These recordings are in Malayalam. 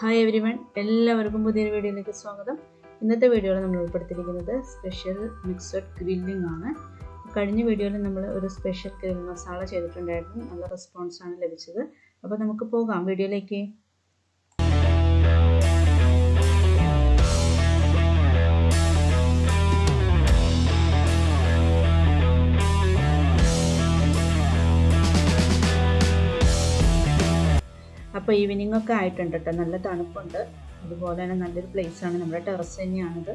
ഹായ് എവരി വൺ എല്ലാവർക്കും പുതിയൊരു വീഡിയോയിലേക്ക് സ്വാഗതം. ഇന്നത്തെ വീഡിയോയിൽ നമ്മൾ ഉൾപ്പെടുത്തിയിരിക്കുന്നത് സ്പെഷ്യൽ മിക്സഡ് ഗ്രില്ലിംഗ് ആണ്. കഴിഞ്ഞ വീഡിയോയിൽ നമ്മൾ ഒരു സ്പെഷ്യൽ ഗ്രിൽ മസാല ചെയ്തിട്ടുണ്ടായിരുന്നു. നല്ല റെസ്പോൺസാണ് ലഭിച്ചത്. അപ്പോൾ നമുക്ക് പോകാം. വീഡിയോയിലേക്ക്. അപ്പോൾ ഈവനിങ് ഒക്കെ ആയിട്ടുണ്ട് കേട്ടോ നല്ല തണുപ്പുണ്ട്. അതുപോലെ തന്നെ നല്ലൊരു പ്ലേസ് ആണ്. നമ്മുടെ ടെറസ് തന്നെയാണിത്.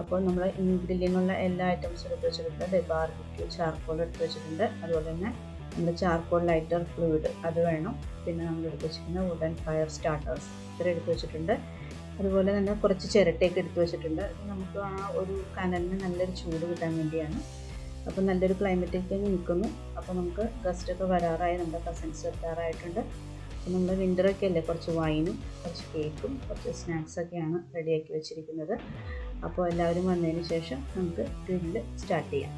അപ്പോൾ നമ്മൾ ഗ്രില്ലിനുള്ള എല്ലാ ഐറ്റംസും എടുത്ത് വെച്ചിട്ടുണ്ട്. ബാർബിക്യൂ ചാർക്കോൾ എടുത്ത് വെച്ചിട്ടുണ്ട്. അതുപോലെ തന്നെ നമ്മുടെ ചാർക്കോൾ ലൈറ്റർ ഫ്ലൂയിഡ് അത് വേണം. പിന്നെ നമ്മൾ എടുത്ത് വെച്ചിരിക്കുന്ന വുഡൻ ഫയർ സ്റ്റാർട്ടേഴ്സ് ഇത്ര എടുത്ത് വെച്ചിട്ടുണ്ട്. അതുപോലെ തന്നെ കുറച്ച് ചിരട്ടയൊക്കെ എടുത്ത് വെച്ചിട്ടുണ്ട്. നമുക്ക് ആ ഒരു കനലിന് നല്ലൊരു ചൂട് കിട്ടാൻ വേണ്ടിയാണ്. അപ്പോൾ നല്ലൊരു ക്ലൈമറ്റൊക്കെ നിൽക്കുന്നു. അപ്പോൾ നമുക്ക് ഗസ്റ്റൊക്കെ വരാറായി. നമ്മുടെ കസിൻസ് എത്താറായിട്ടുണ്ട് അപ്പോൾ നമ്മൾ വിന്ററൊക്കെ അല്ലേ? കുറച്ച് വൈനും കുറച്ച് കേക്കും കുറച്ച് സ്നാക്സൊക്കെയാണ് റെഡിയാക്കി വെച്ചിരിക്കുന്നത്. അപ്പോൾ എല്ലാവരും വന്നതിന് ശേഷം നമുക്ക് ഗ്രില്ല് സ്റ്റാർട്ട് ചെയ്യാം.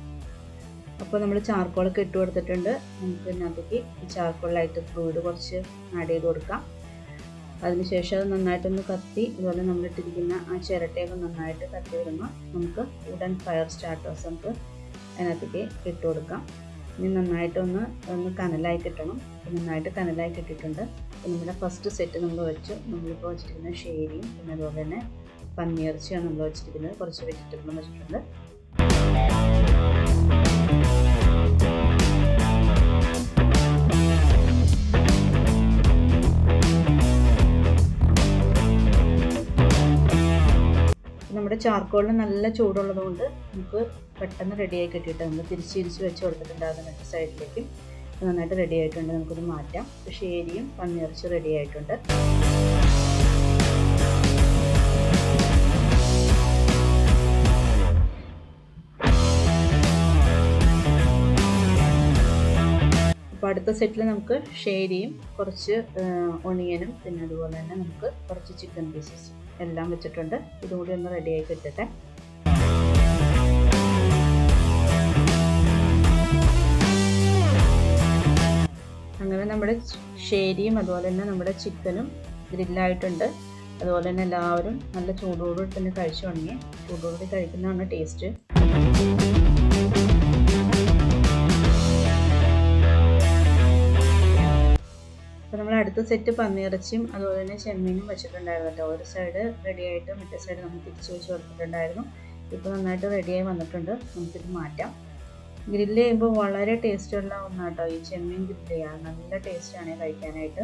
അപ്പോൾ നമ്മൾ ചാർക്കോളൊക്കെ ഇട്ട് കൊടുത്തിട്ടുണ്ട്. നമുക്ക് ഇതിനകത്തേക്ക് ചാർക്കോളിലായിട്ട് ഫ്ലൂയിഡ് കുറച്ച് ആഡ് ചെയ്ത് കൊടുക്കാം. അതിനുശേഷം അത് നന്നായിട്ടൊന്ന് കത്തി അതുപോലെ നമ്മൾ ഇട്ടിരിക്കുന്ന ആ ചിരട്ടയൊക്കെ നന്നായിട്ട് കത്തി വരുമ്പോൾ നമുക്ക് വുഡൻ ഫയർ സ്റ്റാർട്ടേഴ്സ് നമുക്ക് അതിനകത്തേക്ക് ഇട്ട് കൊടുക്കാം. ഇനി നന്നായിട്ടൊന്ന് ഒന്ന് കനലായി കിട്ടണം. നന്നായിട്ട് കനലായി കിട്ടിയിട്ടുണ്ട്. നമ്മുടെ ഫസ്റ്റ് സെറ്റ് നമ്മൾ വെച്ചു. നമ്മളിപ്പോൾ വെച്ചിരിക്കുന്ന ഷേരിയും പിന്നെ അതുപോലെ തന്നെ പന്നിയിറച്ചിയാണ് നമ്മൾ വെച്ചിരിക്കുന്നത്. കുറച്ച് വെജിറ്റബിളും വെച്ചിട്ടുണ്ട്. നമ്മുടെ ചാർക്കോളിന് നല്ല ചൂടുള്ളത് കൊണ്ട് നമുക്ക് പെട്ടെന്ന് റെഡിയായി കിട്ടിയിട്ട് നമ്മൾ തിരിച്ച് തിരിച്ച് വെച്ച് കൊടുത്തിട്ടുണ്ടാകുന്ന സൈഡിലേക്ക് നന്നായിട്ട് റെഡി ആയിട്ടുണ്ട്. നമുക്കൊന്ന് മാറ്റാം. ഷേരിയും പന്നിയിറച്ചി റെഡി ആയിട്ടുണ്ട്. അപ്പോൾ അടുത്ത സെറ്റിൽ നമുക്ക് ഷേരിയും കുറച്ച് ഒണിയനും പിന്നെ അതുപോലെ തന്നെ നമുക്ക് കുറച്ച് ചിക്കൻ പീസസും എല്ലാം വെച്ചിട്ടുണ്ട്. ഇതും കൂടി ഒന്ന് റെഡിയായി കിട്ടട്ടെ. അങ്ങനെ നമ്മുടെ ഷേരിയും അതുപോലെ തന്നെ നമ്മുടെ ചിക്കനും ഗ്രില്ലായിട്ടുണ്ട്. അതുപോലെ തന്നെ എല്ലാവരും നല്ല ചൂടോടുകൂടി തന്നെ കഴിച്ചു തുടങ്ങി. ചൂടോടുകൂടി കഴിക്കുന്നതാണ് ടേസ്റ്റ് അടുത്ത സെറ്റ് പന്നിയിറച്ചിയും അതുപോലെ തന്നെ ചെമ്മീനും വെച്ചിട്ടുണ്ടായിരുന്നു കേട്ടോ ഒരു സൈഡ് റെഡി ആയിട്ട് മറ്റേ സൈഡ് നമ്മൾ തിരിച്ച് വെച്ച് കൊടുത്തിട്ടുണ്ടായിരുന്നു. ഇപ്പോൾ നന്നായിട്ട് റെഡിയായി വന്നിട്ടുണ്ട്. നമുക്കിത് മാറ്റാം. ഗ്രില്ല് ചെയ്യുമ്പോൾ വളരെ ടേസ്റ്റുള്ള ഒന്നാട്ടോ. ഈ ചെമ്മീൻ ഗ്രില്ല് ചെയ്യാൻ. നല്ല ടേസ്റ്റാണ് കഴിക്കാനായിട്ട്.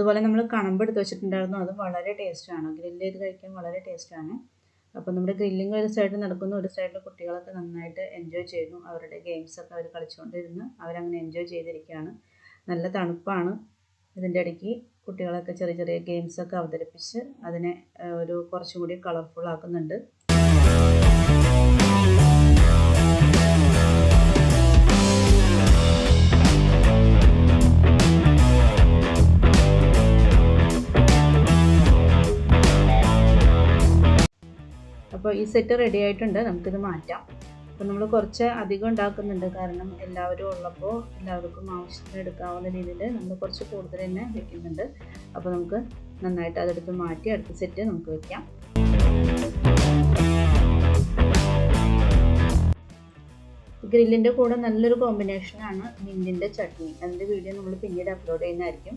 അതുപോലെ നമ്മൾ കണമ്പ് എടുത്ത് വെച്ചിട്ടുണ്ടായിരുന്നു. അത് വളരെ ടേസ്റ്റാണ്. ഗ്രില്ല് ചെയ്ത് കഴിക്കാൻ വളരെ ടേസ്റ്റാണ്. അപ്പോൾ നമ്മുടെ ഗ്രില്ലിംഗ് ഒരു സൈഡിൽ നടക്കുന്നു ഒരു സൈഡിൽ കുട്ടികളൊക്കെ നന്നായിട്ട് എൻജോയ് ചെയ്യുന്നു. അവരുടെ ഗെയിംസൊക്കെ അവർ കളിച്ചുകൊണ്ടിരുന്ന് അവരങ്ങനെ എൻജോയ് ചെയ്തിരിക്കുകയാണ്. നല്ല തണുപ്പാണ്. ഇതിന്റെ ഇടയ്ക്ക് കുട്ടികളൊക്കെ ചെറിയ ചെറിയ ഗെയിംസൊക്കെ അവതരിപ്പിച്ച് അതിനെ ഒരു കുറച്ചും കൂടി കളർഫുൾ ആക്കുന്നുണ്ട്. അപ്പോൾ ഈ സെറ്റ് റെഡി ആയിട്ടുണ്ട്. നമുക്കിത് മാറ്റാം. അപ്പോൾ നമ്മൾ കുറച്ച് അധികം ഉണ്ടാക്കുന്നുണ്ട്. കാരണം എല്ലാവരും ഉള്ളപ്പോൾ എല്ലാവർക്കും ആവശ്യത്തിന് എടുക്കാവുന്ന രീതിയിൽ നമ്മൾ കുറച്ച് കൂടുതൽ തന്നെ വെക്കുന്നുണ്ട്. അപ്പോൾ നമുക്ക് നന്നായിട്ട് അതെടുത്ത് മാറ്റി അടുത്ത സെറ്റ് നമുക്ക് വെക്കാം. ഗ്രില്ലിന്റെ കൂടെ നല്ലൊരു കോമ്പിനേഷനാണ് മിന്റിന്റെ ചട്നി. അതിന്റെ വീഡിയോ നമ്മൾ പിന്നീട് അപ്ലോഡ് ചെയ്യുന്നതായിരിക്കും.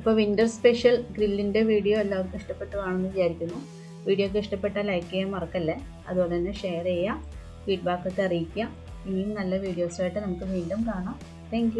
അപ്പോൾ വിന്റർ സ്പെഷ്യൽ ഗ്രില്ലിന്റെ വീഡിയോ എല്ലാവർക്കും ഇഷ്ടപ്പെട്ടു കാണുമെന്ന് വിചാരിക്കുന്നു. വീഡിയോ ഒക്കെ ഇഷ്ടപ്പെട്ടാൽ ലൈക്ക് ചെയ്യാൻ മറക്കല്ലേ? അതുപോലെ തന്നെ ഷെയർ ചെയ്യുക ഫീഡ്ബാക്കൊക്കെ അറിയിക്കുക ഇനിയും നല്ല വീഡിയോസുമായിട്ട് നമുക്ക് വീണ്ടും കാണാം. താങ്ക്